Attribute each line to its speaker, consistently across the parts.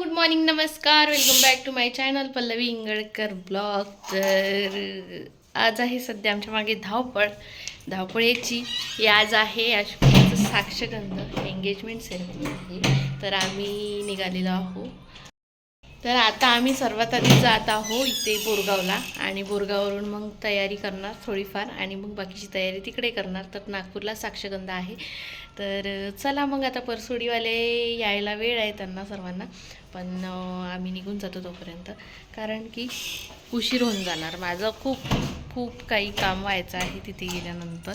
Speaker 1: Good morning नमस्कार. Welcome back to my channel Pallavi Ingalkar blog तर आज आहे सध्या आमच्या मागे धावपळ. धावपळीची आज आहे अशोकाचं साक्षगंध. एंगेजमेंट सेरेमनी आहे. तर आम्ही निघालेलो आहोत. तर आता आम्ही सर्वात आधी जात आहो इथे बोरगावला आणि बोरगाववरून मग तयारी करणार थोडीफार आणि मग बाकीची तयारी तिकडे करणार. तर नागपूरला साक्षगंध आहे. तर चला मग आता परसोडीवाले यायला वेळ आहे त्यांना सर्वांना. पण आम्ही निघून जातो तोपर्यंत. कारण की उशीर होऊन जाणार. माझं खूप खूप काही काम व्हायचं आहे तिथे गेल्यानंतर.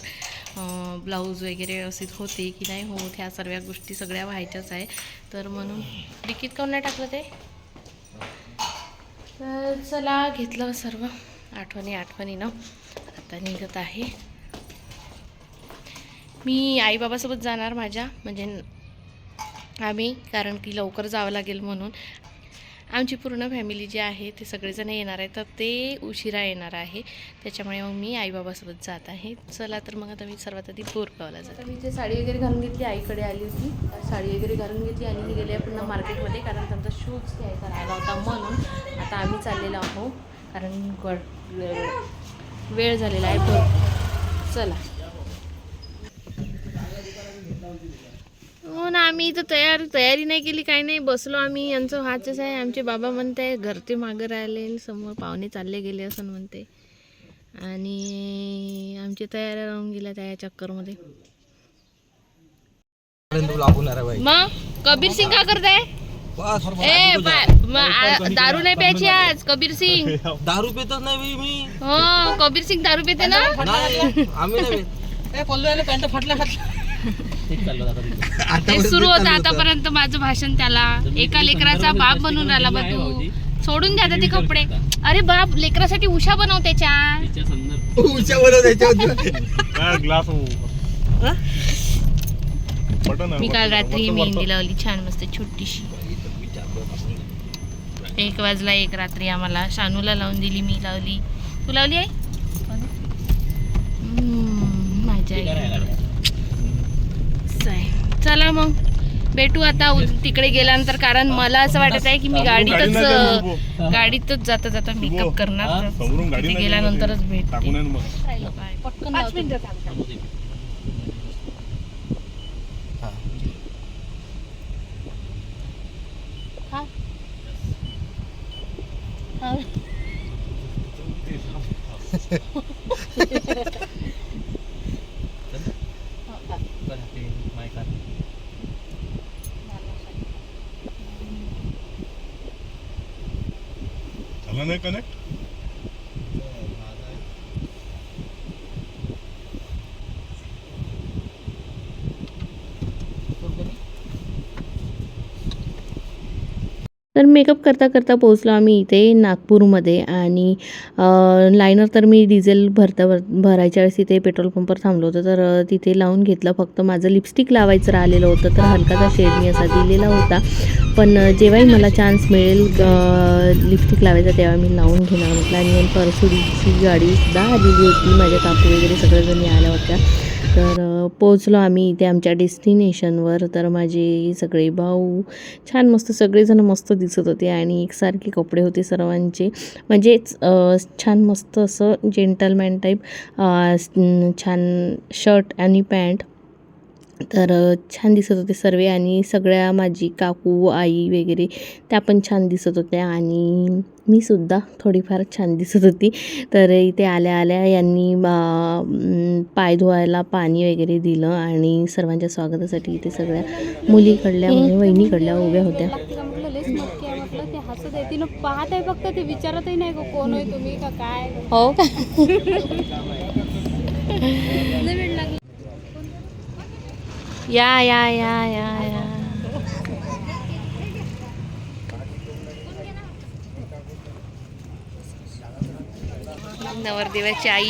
Speaker 1: ब्लाऊज वगैरे व्यवस्थित होते की नाही होत ह्या सर्व गोष्टी सगळ्या व्हायच्याच आहे. तर म्हणून तिकीट काऊन नाही टाकलं ते? तर चला घेतलं सर्व. आठवणी आठवणीनं आता निघत आहे. मी आईबाबासोबत जाणार माझ्या. म्हणजे आम्ही कारण की लवकर जावं लागेल म्हणून. आमची पूर्ण फॅमिली जी आहे ते सगळेजण येणार आहे तर ते उशिरा येणार आहे. त्याच्यामुळे मग मी आईबाबासोबत जात आहे. चला तर मग आता मी सर्वात आधी बोरगावला जाते. मी जे साडी वगैरे घालून घेतली आईकडे आली होती. साडी वगैरे घालून घेतली आणि गेले पुन्हा मार्केटमध्ये कारण त्यांचा शूज घ्यायचा राहिला होता म्हणून आता आम्ही चाललेलो आहोत. कारण गड वेळ झालेला आहे. भर चला. हो ना आम्ही इथं तयार तयारी नाही केली काही नाही. बसलो आम्ही यांचं हातच आहे. आमचे बाबा म्हणते घरचे मागं राहिले समोर पाहुणे चालले गेले असं म्हणते. आणि आमची तयारी राहून गेल्या त्या चक्करमध्ये.
Speaker 2: आहे
Speaker 1: मग कबीर सिंग का करताय?
Speaker 2: बस
Speaker 1: ए बा- म- आ- दारू नाही प्यायची आज कबीर सिंग.
Speaker 2: दारू पितच नाही बाई मी.
Speaker 1: हो कबीर सिंग दारू पिते ना?
Speaker 2: नाही आम्ही नाही
Speaker 1: ते सुरू होतं आतापर्यंत माझं भाषण त्याला एका लेकराचा बाप बनून राहिला बा तू. सोडून द्या ते कपडे. अरे बाप लेकरासाठी उषा बनव त्याच्या
Speaker 2: उच्या बनव त्याच्यावर
Speaker 3: ग्लास
Speaker 1: मी काल रात्री मेहंदी लावली छान मस्त छोटीशी. एक वाजला एक रात्री आम्हाला. शानूला लावून दिली मी लावली. तू लावली आहे हम्म, मजा आहे. असं आहे. चला मग. भेटू आता तिकडे गेल्यानंतर कारण मला असं वाटत आहे की मी गाडीतच गाडीतच जाता जाता मेकअप करणार. तिथे गेल्यानंतरच भेटते. पटकन. हा. हा.
Speaker 3: झाला
Speaker 1: तर मेकअप करता करता पोहोचलो आम्ही इथे नागपूरमध्ये आणि लायनर तर मी डिझेल भरता भर भरायच्या वेळेस इथे पेट्रोल पंपवर थांबलो होतो. तर तिथे लावून घेतलं. फक्त माझं लिपस्टिक लावायचं राहिलेलं होतं. तर हलकाचा शेड मी असा दिलेला होता. पण जेव्हाही मला चान्स मिळेल लिपस्टिक लावायचा तेव्हा मी लावून घेणार म्हटलं आणि परसुडीची गाडीसुद्धा आलेली होती. माझ्या काकू वगैरे सगळ्याजणी आल्या होत्या. तर पोचलो आम्ही इथे आमच्या डेस्टिनेशनवर. तर माझे सगळे भाऊ छान मस्त सगळेजण मस्त दिसत होते आणि एकसारखे कपडे होते सर्वांचे. म्हणजेच छान मस्त असं जेंटलमॅन टाईप छान शर्ट आणि पॅन्ट तर छान दिसत होते सर्व आणि सगळ्या माझी काकू आई वगैरे त्या पण छान दिसत होत्या आणि मी सुद्धा थोडीफार छान दिसत होती. तर इथे आल्या आल्या यांनी पाय धुवायला पाणी वगैरे दिलं आणि सर्वांच्या स्वागतासाठी इथे सगळ्या मुलीकडल्या म्हणजे वहिनीकडल्या उभ्या होत्या.
Speaker 4: पाहत आहे फक्त ते विचारतही नाही कोण आहे तुम्ही का काय
Speaker 1: हो या या या या या. नवरदेवाची आई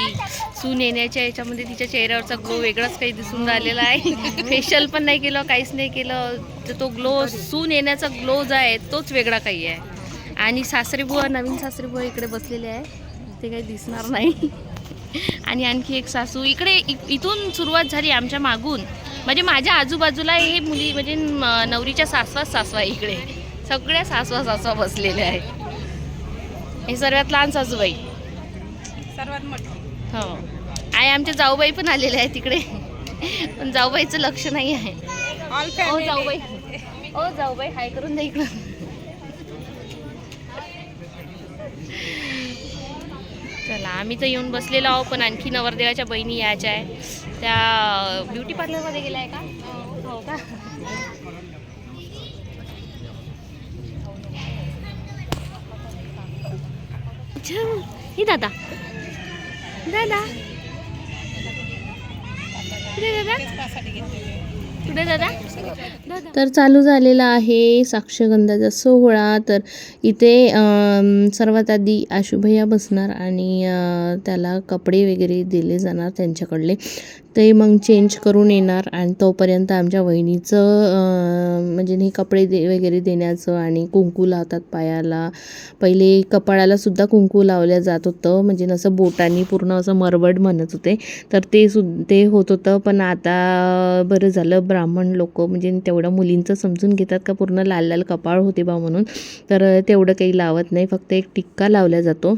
Speaker 1: सून येण्याच्या याच्यामध्ये तिच्या चेहऱ्यावरचा ग्लो वेगळाच काही दिसून राहिलेला आहे. फेशियल पण नाही केलं काहीच नाही केलं. तर तो ग्लो सून येण्याचा ग्लो जो आहे तोच वेगळा काही आहे. आणि सासरीबुवा नवीन सासरीबुवा इकडे बसलेले आहे. ते काही दिसणार नाही. आणि आणखी एक सासू इकडे इथून सुरुवात झाली आमच्या मागून. म्हणजे माझ्या आजूबाजूला हे मुली म्हणजे नवरीच्या सासवा सासवा आहे इकडे. सगळ्या सासवा सासवा बसलेल्या आहेत. हे सर्वात लहान सासूबाई.
Speaker 4: सर्वात मोठं.
Speaker 1: हो. आई आमच्या जाऊबाई पण आलेल्या आहे तिकडे. पण जाऊबाईचं लक्ष नाही आहे. ओ जाऊबाई. ओ जाऊबाई हाय करून द्या इकडं चला आम्ही तर येऊन बसलेलो आहो पण आणखी नवरदेवाच्या बहिणी यायच्या आहे त्या ब्युटी पार्लरमध्ये गेल्या आहे का? हो का? अच्छा, हे दादा. दादा. दादा दादा. तर चालू झालेला आहे साक्षगंधाचा सोहळा. तर इथे सर्वात आधी आशुभैया बसणार आणि त्याला कपडे वगैरे दिले जाणार त्यांच्याकडले. ते मग चेंज करून येणार आणि तोपर्यंत आमच्या वहिनीचं म्हणजे हे कपडे दे वगैरे देण्याचं आणि कुंकू लावतात पायाला. पहिले कपाळालासुद्धा कुंकू लावल्या जात होतं. म्हणजे नसं बोटांनी पूर्ण असं मरवड म्हणत होते. तर ते सु ते होत होतं. पण आता बरं झालं. ब्राह्मण लोक म्हणजे तेवढं मुलींचं समजून घेतात का? पूर्ण लाल लाल कपाळ होते बा म्हणून. तर तेवढं काही लावत नाही. फक्त एक टिक्का लावला जातो.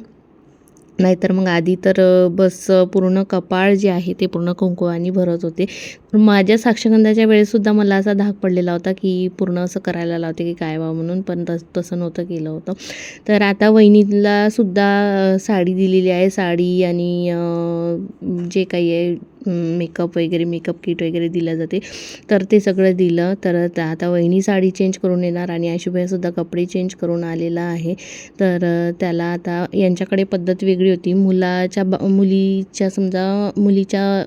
Speaker 1: नाहीतर मग आधी तर बस पूर्ण कपाळ जे आहे ते पूर्ण कुंकुवानी भरत होते. माझ्या साक्षगंधाच्या वेळेससुद्धा मला असा धाक पडलेला होता की पूर्ण असं करायला लावते की काय बा म्हणून. पण तस तसं नव्हतं केलं होतं. तर आता वहिनीला सुद्धा साडी दिलेली आहे. साडी आणि जे काही आहे मेकअप वगैरे मेकअप किट वगैरे दिलं जाते. तर ते सगळं दिलं तर आता वहिनी साडी चेंज करून येणार आणि आशुभाईसुद्धा कपडे चेंज करून आलेला आहे. तर त्याला आता यांच्याकडे पद्धत वेगळी होती. मुलाच्या बा मुलीच्या समजा मुलीच्या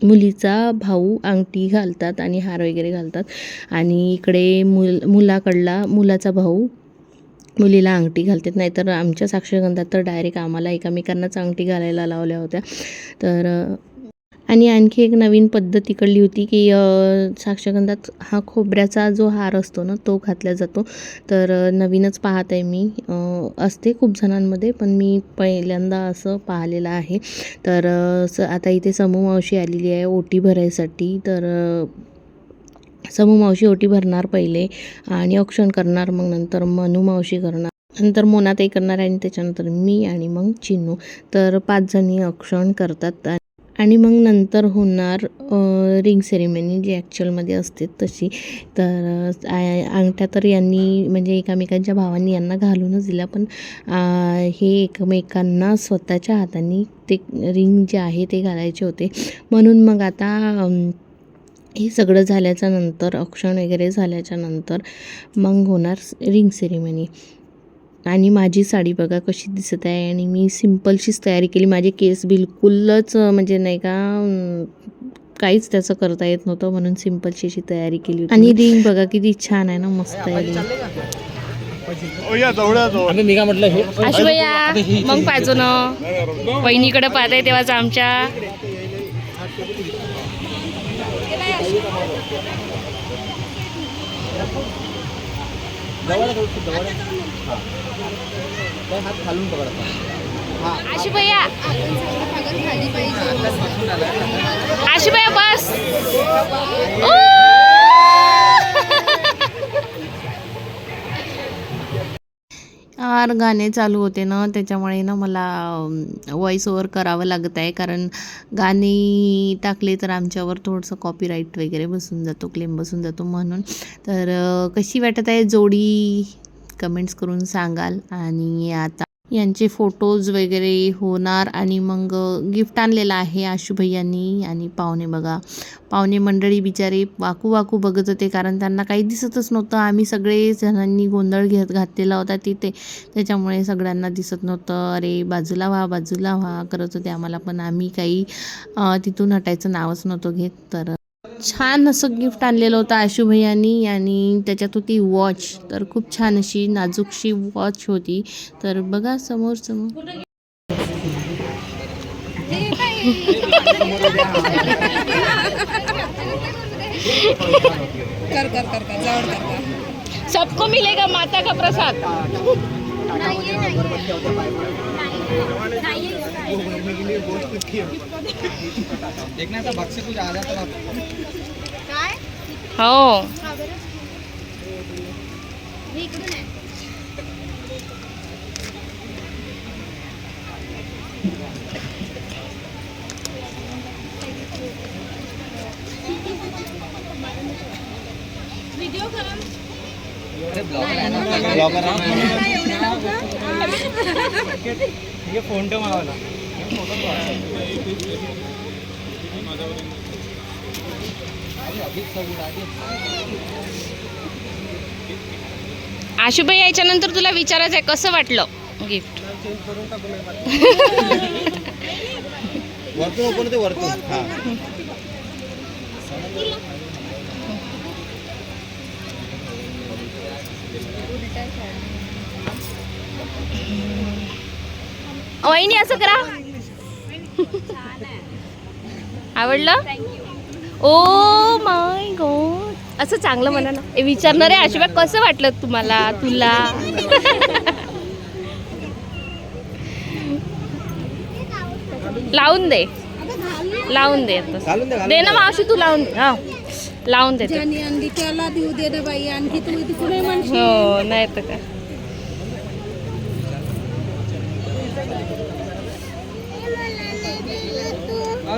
Speaker 1: मुलीचा भाऊ अंगठी घालतात आणि हार वगैरे घालतात. आणि इकडे मुल मुलाकडला मुलाचा भाऊ मुलीला अंगठी घालतात. नाहीतर आमच्या साक्षगंधात तर डायरेक्ट आम्हाला एकामेकांनाच अंगठी घालायला लावल्या होत्या. तर आणि आणखी एक नवीन पद्धत इकडली होती की साक्षगंधात हा खोबऱ्याचा जो हार असतो ना तो घातला जातो. तर नवीनच पाहत आहे मी असते खूप जणांमध्ये पण मी पहिल्यांदा असं पाहिलेलं आहे. तर स आता इथे समूह मावशी आलेली आहे ओटी भरायसाठी. तर समूह मावशी ओटी भरणार पहिले आणि औक्षण करणार मग नंतर मनू मावशी करणार. नंतर मोनाताई करणार आणि त्याच्यानंतर मी आणि मग चिनू. तर पाच जणी औक्षण करतात आणि मग नंतर होणार रिंग सेरेमनी जी ॲक्च्युअलमध्ये असते तशी. तर अंगठ्या तर यांनी म्हणजे एकामेकांच्या भावांनी यांना घालूनच दिला पण हे एकमेकांना स्वतःच्या हाताने ते रिंग जे आहे ते घालायचे होते. म्हणून मग आता हे सगळं झाल्याच्यानंतर औक्षण वगैरे झाल्याच्यानंतर मग होणार रिंग सेरेमनी आणि माझी साडी बघा कशी दिसत आहे. आणि मी सिम्पलशीच तयारी केली. माझे केस बिलकुलच म्हणजे नाही का काहीच त्याचं करता येत नव्हतं म्हणून सिम्पलशी अशी तयारी केली आणि रिंग बघा किती छान आहे ना मस्त आहे
Speaker 2: हे.
Speaker 1: आशुभैया मग पाहिजे ना. बहिणीकडे पाहताय तेव्हाच आमच्या.
Speaker 2: हात खालून
Speaker 1: आशुभैया बस! यार गाणे चालू होते ना त्याच्यामुळे ना मला व्हॉइस ओव्हर करावं लागत आहे. कारण गाणी टाकले तर आमच्यावर थोडंसं कॉपीराईट वगैरे बसून जातो क्लेम बसून जातो म्हणून. तर कशी वाटत आहे जोडी? कमेंट्स करून सांगाल. आणि आता यांचे फोटोज वगैरे होणार आणि मग गिफ्ट आणलेलं आहे आशुभैयांनी. आणि पाहुणे बघा पाहुणे मंडळी बिचारे वाकू वाकू बघत होते कारण त्यांना काही दिसतच नव्हतं. आम्ही सगळे जणांनी गोंधळ घेत घातलेला होता तिथे. त्याच्यामुळे सगळ्यांना दिसत नव्हतं. अरे बाजूला व्हा बाजूला व्हा करत होते आम्हाला. पण आम्ही काही तिथून हटायचं नावच नव्हतं घेत. तर छान असं गिफ्ट आणलेलं होतं आशुभैयांनी आणि त्याच्यात होती वॉच. तर खूप छान अशी नाजूकशी वॉच होती. तर बघा समोर समोर.
Speaker 4: कर कर कर कर. जवळ कर कर.
Speaker 1: सबको मिलेगा माता का प्रसाद.
Speaker 2: देखना था भक्त से कुछ आ जाता ना
Speaker 1: हो।
Speaker 2: अरे ब्लॉगर आहे ना. ब्लॉगर आहे फोन ठेव मला.
Speaker 5: आशुबाई याच्यानंतर तुला विचारायचं आहे कसं वाटलं गिफ्ट
Speaker 3: वरतून ओपन ते वरतून हा.
Speaker 5: वहिनी असं करा. आवडलं? ओ माय गॉड असं चांगलं म्हणा ना. विचारणार आहे आशुबा कसं वाटलं तुम्हाला तुला? लावून दे. लावून दे
Speaker 2: दे
Speaker 5: दे ना मावशी तू लावून दे. हा. लावून दे
Speaker 4: त्याला देऊ दे ना बाई आणखी तुम्ही तिकडे म्हणशील.
Speaker 5: हो नाही तर काय
Speaker 2: आपण घे ना गडी शिनुताई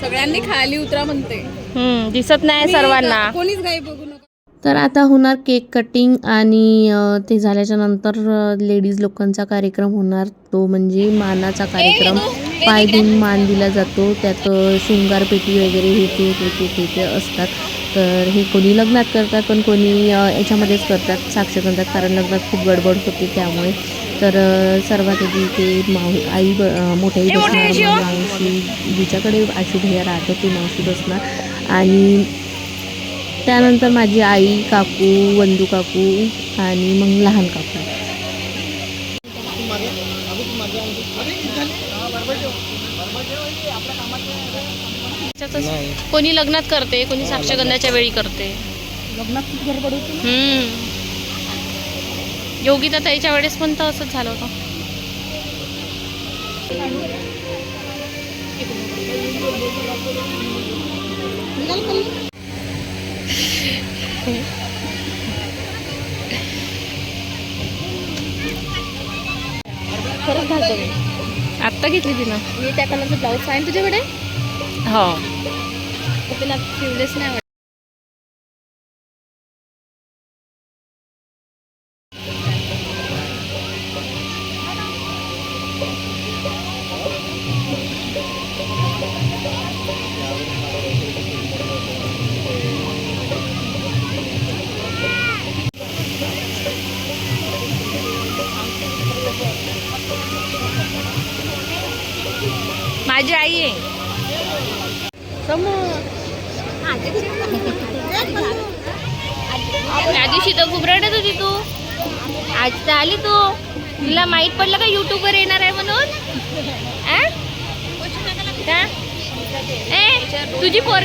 Speaker 4: सगळ्यांनी खाली उतरा म्हणते.
Speaker 5: हम्म दिसत नाही सर्वांना.
Speaker 4: कोणीच गाई बघू नका.
Speaker 1: तर आता होणार केक कटिंग आणि ते झाल्याच्यानंतर लेडीज लोकांचा कार्यक्रम होणार. तो म्हणजे मानाचा कार्यक्रम. पाय देऊन मान दिला जातो त्यात शृंगारपेटी वगैरे हे ते ते हे ते असतात. तर हे कोणी लग्नात करतात पण कोणी याच्यामध्येच करतात साक्षगंधात कारण लग्नात खूप गडबड होते त्यामुळे. तर सर्वात आधी ते माऊ आई ब अ, मोठ्या आई बसणार मावशी जिच्याकडे आशू भैया राहतो ती मावशी बसणार. आणि त्यानंतर माझी आई काकू वंदू काकू आणि मग लहान काकू.
Speaker 5: कोणी लग्नात करते कोणी साक्षगंधाच्या वेळी करते. हम्म. योगिता ताईच्या वेळेस पण तर असंच झालं होतं. खरंच घालतो मी. आत्ता घेतली तिनं.
Speaker 4: मी त्या कलरचं ब्लाऊज आहे तुझ्याकडे?
Speaker 5: हो.
Speaker 4: तिला शिवलेच नाही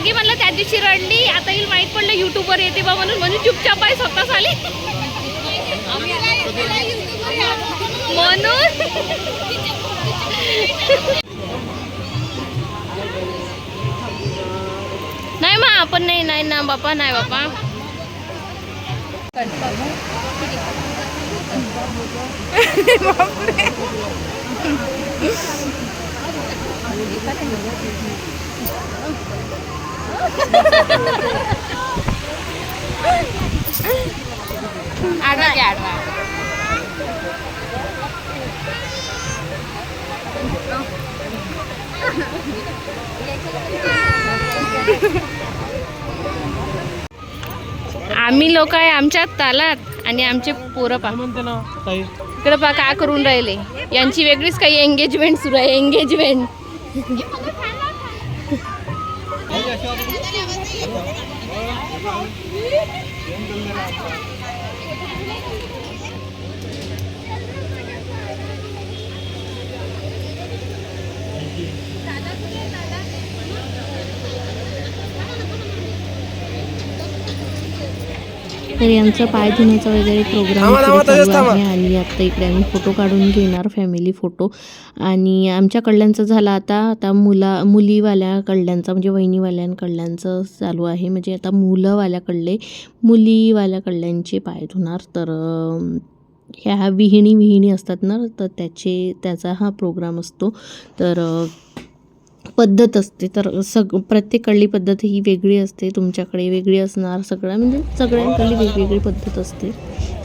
Speaker 5: मागे म्हणलं त्या दिवशी रडली आता येईल माहीत पडलं युट्यूबवर येते बा म्हणून. म्हणून चुपचाप आहे स्वतःच आली. म्हणून. नाही मग आपण नाही नाही ना बापा नाही बापा. आडवा घे, आडवा. आम्ही लोक आहे आमच्या तालात आणि आमचे पोरं पा इकडे पा का करून राहिले. यांची वेगळीच काही एंगेजमेंट सुरू आहे एंगेजमेंट Thank you.
Speaker 1: तर यांचा पाय धुण्याचा वगैरे प्रोग्राम आणि आता इकडे आम्ही फोटो काढून घेणार फॅमिली फोटो आणि आमच्या कळल्यांचं झाला आता आता मुला मुलीवाल्या कळल्यांचा म्हणजे वहिनीवाल्या कळल्यांचं चालू आहे. म्हणजे आता मुलंवाल्या कळले मुलीवाल्या कळल्यांचे पाय धुणार. तर ह्या विहिणी विहिणी असतात ना तर त्याचे त्याचा हा प्रोग्राम असतो. तर पद्धत असते. तर सग प्रत्येक पद्धत ही वेगळी असते तुमच्याकडे वेगळी असणार सगळ्या म्हणजे सगळ्यांकडली वेगवेगळी पद्धत असते.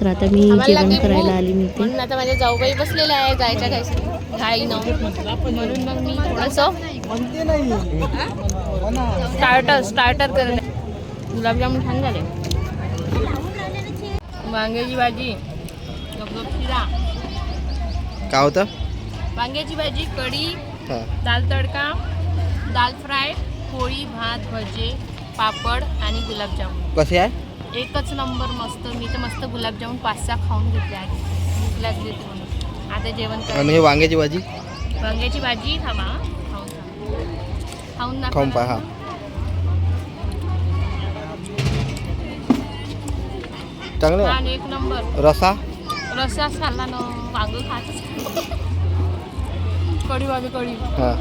Speaker 1: तर आता मी जेवण करायला आली मी ते
Speaker 5: आता माझ्या जाऊबाई बसलेल्या आहे जायच्या घाई घाईनं म्हणून मग मी थोडंसं स्टार्टर स्टार्टर करत गुलाबजामुन छान झाले. वांग्याची भाजी शिरा.
Speaker 2: काय होतं?
Speaker 5: वांग्याची भाजी कढी दाल तडका दाल फ्राय पोळी भात भजे पापड आणि गुलाबजामुन.
Speaker 2: कसे आहे?
Speaker 5: एकच नंबर मस्त. मी तर मस्त गुलाबजामुन पाच सहा खाऊन घेतले आहे. भूक लागली होती म्हणून. आता जेवण
Speaker 2: आणि
Speaker 5: कर
Speaker 2: हे वांग्याची भाजी?
Speaker 5: वांग्याची भाजी थांबा हा. खाऊन सांग. खाऊन दाखव
Speaker 2: खाऊन
Speaker 5: ना.
Speaker 2: पहा चांगलं
Speaker 5: छान एक नंबर.
Speaker 2: रसा
Speaker 5: रस्सा खाल्ला ना. वांग खातच कढी भाजी कढी.
Speaker 2: हां.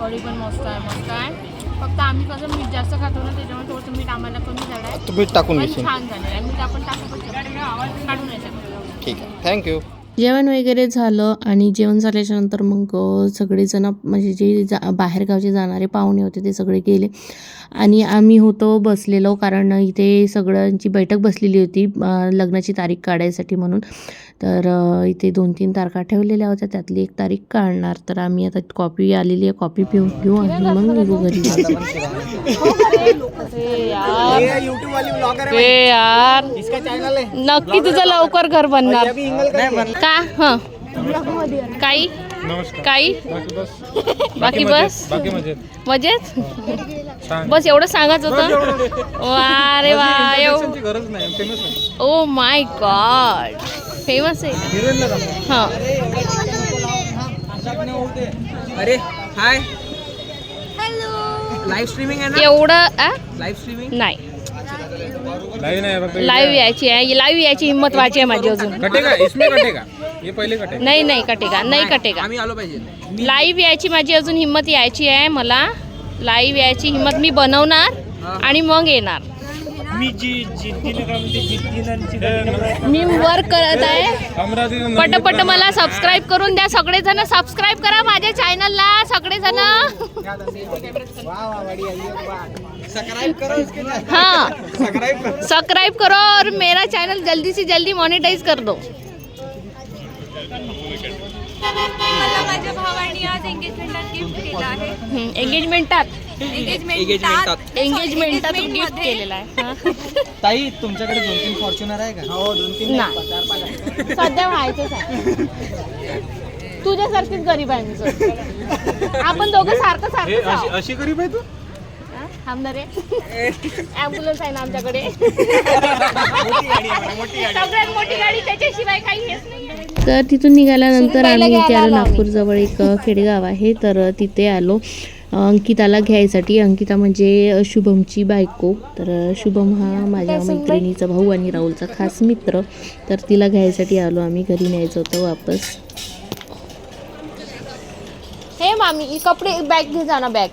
Speaker 5: कढी पण मस्त आहे मस्त आहे. फक्त आम्ही कसं मीठ जास्त खातो ना त्याच्यामुळे थोडंसं मीठ आम्हाला कमी झालं आहे.
Speaker 2: तुम्ही टाकून
Speaker 5: पण
Speaker 2: घेशील.
Speaker 5: छान झालं आहे मीठ आपण टाकू पण शकतो. काढून यायचं
Speaker 2: ठीक आहे. थँक्यू
Speaker 1: जेवण वगैरे झालं आणि जेवण झाल्याच्यानंतर मग सगळेजण म्हणजे जे जा बाहेरगावचे जाणारे पाहुणे होते ते सगळे गेले. आणि आम्ही होतो बसलेलो कारण इथे सगळ्यांची बैठक बसलेली होती लग्नाची तारीख काढायसाठी म्हणून. तर इथे दोन तीन तारखा ठेवलेल्या होत्या त्यातली एक तारीख काढणार. तर आम्ही आता कॉपी आलेली आहे कॉपी पिऊन घेऊ आणि मग निघू घरी.
Speaker 2: युट्यूब वाली ब्लॉगर
Speaker 5: ए यार.
Speaker 2: इसका चॅनल आहे.
Speaker 5: नक्की तुझं लवकर घर बनणार. का? ह. काही? काही? बाकी बस.
Speaker 3: बाकी
Speaker 5: मजेत. बस एवढं सांगायच होतं? वा रे वा ओ माय गॉड फेमस आहे. हां.
Speaker 2: अरे हाय लाईव्ह स्ट्रीमिंग आहे
Speaker 5: एवढं?
Speaker 2: लाईव्ह स्ट्रीमिंग
Speaker 5: नाही.
Speaker 3: लाईव्ह
Speaker 5: यायची आहे. लाईव्ह यायची हिंमत व्हायची आहे माझी अजून.
Speaker 3: ये पहिले कटेगा
Speaker 5: नाही नाही कटेगा नाही कटेगा.
Speaker 2: आम्ही आलो पाहिजे.
Speaker 5: लाईव्ह यायची माझी अजून हिंमत यायची आहे मला लाईव्ह यायची हिंमत मी बनवणार आणि मग येणार. मी वर्क करत आहे. पटपट मला सबस्क्राईब करून द्या सगळेजण सबस्क्राईब करा माझ्या चॅनलला सगळेजण. हाँ.
Speaker 2: सबस्क्राईब करो.
Speaker 5: सब्सक्राइब करो और मेरा चैनल जल्दी से जल्दी मोनेटाइज कर दो.
Speaker 4: मला माझ्या भावाने आज एंगेजमेंटात गिफ्ट केलं आहे.
Speaker 5: एंगेजमेंटात
Speaker 4: एंगेजमेंटात
Speaker 5: एंगेजमेंटात गिफ्ट केलेला आहे. हा.
Speaker 2: ताई तुमच्याकडे दोन तीन फॉर्च्युनर आहे का? हो दोन तीन
Speaker 5: नाही सध्या व्हायचंच आहे. तुझ्यासारखीच गरीब आहे मी. आपण दोघं सारखं सारखं.
Speaker 3: अशी गरीब आहे तू?
Speaker 5: हा? थांबणार आहे. ॲम्ब्युलन्स आहे ना आमच्याकडे. सगळ्यात मोठी गाडी त्याच्याशिवाय काही हेच नाही.
Speaker 1: तर तिथून निघाल्यानंतर आम्ही इथे आलो. नागपूरजवळ एक खेडेगाव आहे. तर तिथे आलो. अंकिताला घ्यायसाठी. अंकिता म्हणजे शुभमची बायको. तर शुभम हा माझ्या मैत्रिणीचा भाऊ आणि राहुलचा खास मित्र. तर तिला घ्यायसाठी आलो आम्ही. घरी न्यायचं होतं वापस.
Speaker 5: हे मामी ही कपडे बॅग घे जा ना बॅग.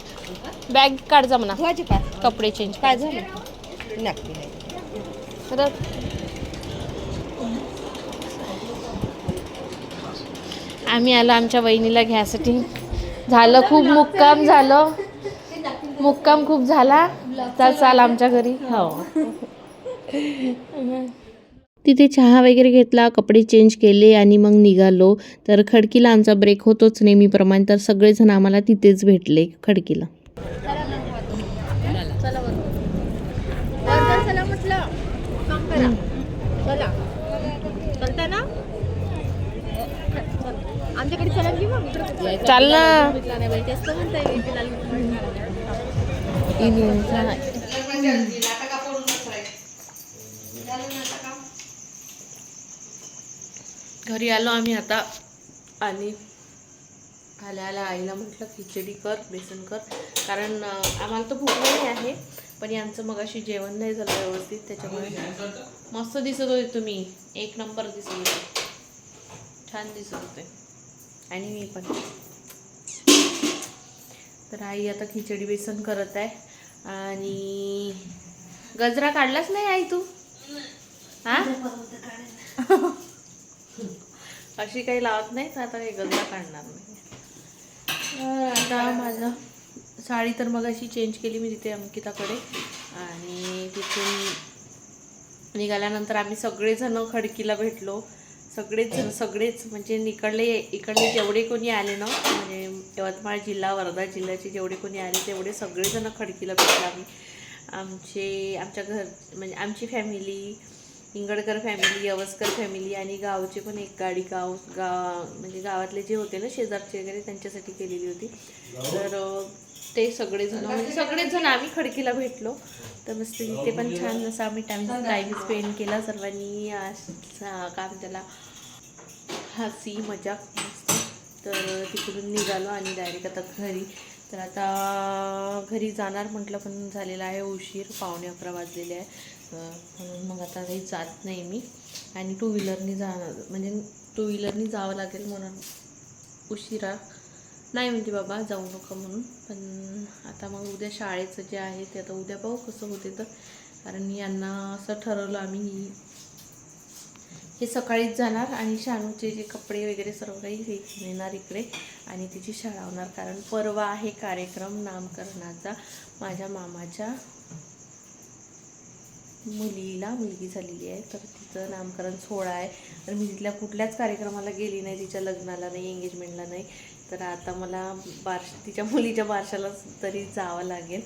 Speaker 5: बॅग काढ जा म्हणा. कपडे चेंज काय झालं तर आम्ही आलो आमच्या वहिनीला घ्यायसाठी झालं खूप मुक्काम झालं. मुक्काम खूप झाला. तर चाल आमच्या घरी. हो.
Speaker 1: तिथे चहा वगैरे घेतला कपडे चेंज केले आणि मग निघालो. तर खडकीला आमचा ब्रेक होतोच नेहमीप्रमाणे. तर सगळेजण आम्हाला तिथेच भेटले खडकीला.
Speaker 5: चाल ना. घरी आलो आम्ही आता. आणि
Speaker 6: आल्या आल्या आईला म्हटलं खिचडी कर बेसन कर. कारण आम्हाला तर भूक नाही आहे पण यांचं मग अशी जेवण नाही झालं व्यवस्थित त्याच्यामुळे मस्त दिसत होते तुम्ही. एक नंबर दिसत होते. छान दिसत होते. आणि मी पण. तर आई आता खिचडी बेसन करत आहे. आणि गजरा काढलाच नाही आई तू? हा? अशी काही लावत नाही तर आता काही गजरा काढणार नाही. आता माझं साडी तर मग अशी चेंज केली मी तिथे अंकिताकडे. आणि तिथून निघाल्यानंतर आम्ही सगळेजण खडकीला भेटलो. सगळेच सगळेच म्हणजे इकडले इकडले जेवढे कोणी आले ना म्हणजे यवतमाळ जिल्हा वर्धा जिल्ह्याचे जेवढे कोणी आले तेवढे सगळेजण खडकीला भेटलो आम्ही. आमचे आमच्या घर म्हणजे आमची family Ingadkar family Yavaskar family आणि गावचे पण एक गाडी गाव गा म्हणजे गावातले जे होते ना शेजारचे वगैरे त्यांच्यासाठी केलेली होती. तर ते सगळेजण म्हणजे सगळेच जण आम्ही खडकीला भेटलो. तर मस्त तिथे पण छान असं आम्ही टाइम टाईम स्पेंड केला सर्वांनी. काम त्याला हसी मजाक मस्त. तर तिकडून निघालो आणि डायरेक्ट आता घरी. तर आता घरी जाणार म्हटलं पण झालेलं आहे उशीर पावणे अकरा वाजलेले आहे. म्हणून मग आता काही जात नाही मी. आणि टू व्हीलरनी जाणार म्हणजे टू व्हीलरनी जावं लागेल म्हणून उशिरा. नाही म्हणते बाबा जाऊ नका म्हणून. पण आता मग उद्या शाळेचं जे आहे ते आता उद्या पाहू कसं होते तर. कारण यांना असं ठरवलं आम्ही हे सकाळीच जाणार आणि शानूचे जे कपडे वगैरे सर्व काही हे नेणार इकडे. आणि तिची शाळा होणार. कारण परवा आहे कार्यक्रम नामकरणाचा माझ्या मामाच्या मुलीला मुलगी झालेली आहे. तर तिचं नामकरण सोहळा आहे. तर मी तिथल्या कुठल्याच कार्यक्रमाला गेली नाही तिच्या लग्नाला नाही एंगेजमेंटला नाही. तर आता मला बारश तिच्या मुलीच्या बारशाला तरी जावं लागेल.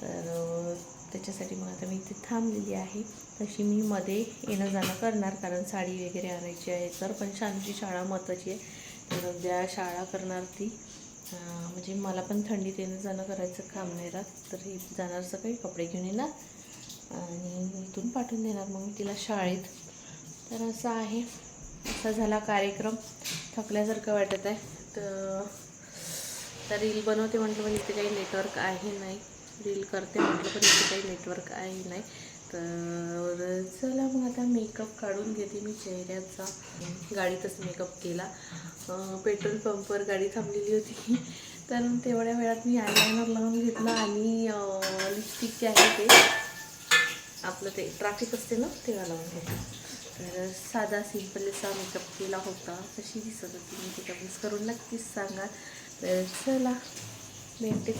Speaker 6: तर त्याच्यासाठी मग आता मी इथे थांबलेली आहे. तशी मी मध्ये येणं जाणं करणार कारण साडी वगैरे आणायची आहे. तर पण शांतची शाळा महत्त्वाची आहे. तर उद्या शाळा करणार ती. म्हणजे मला पण थंडीत येणं जाणं करायचं काम नाही राहत. तर ही जाणार सकाळी कपडे घेऊन येणार. आणि इथून पाठवून देणार मग तिला शाळेत. तर असं आहे. असा झाला कार्यक्रम. थकल्यासारखं वाटत आहे. तर तर रील बनवते म्हटलं पण इथे काही नेटवर्क आहे नाही. रील करते म्हटलं पण इथे काही नेटवर्क आहे नाही. तर चला मग आता मेकअप काढून घेते मी चेहऱ्याचा. गाडीतच मेकअप केला. पेट्रोल पंपवर गाडी थांबलेली होती. तर तेवढ्या वेळात मी आयलायनर लावून घेतलं आणि लिपस्टिक जे आहे ते आपलं ते ट्रॅफिक असते ना तेव्हा लावून घेतलं. तर साधा सिंपल असा मेकअप केला होता. कशी दिसत होती मी. ते मिस करून नक्कीच सांगा तर चला भेटते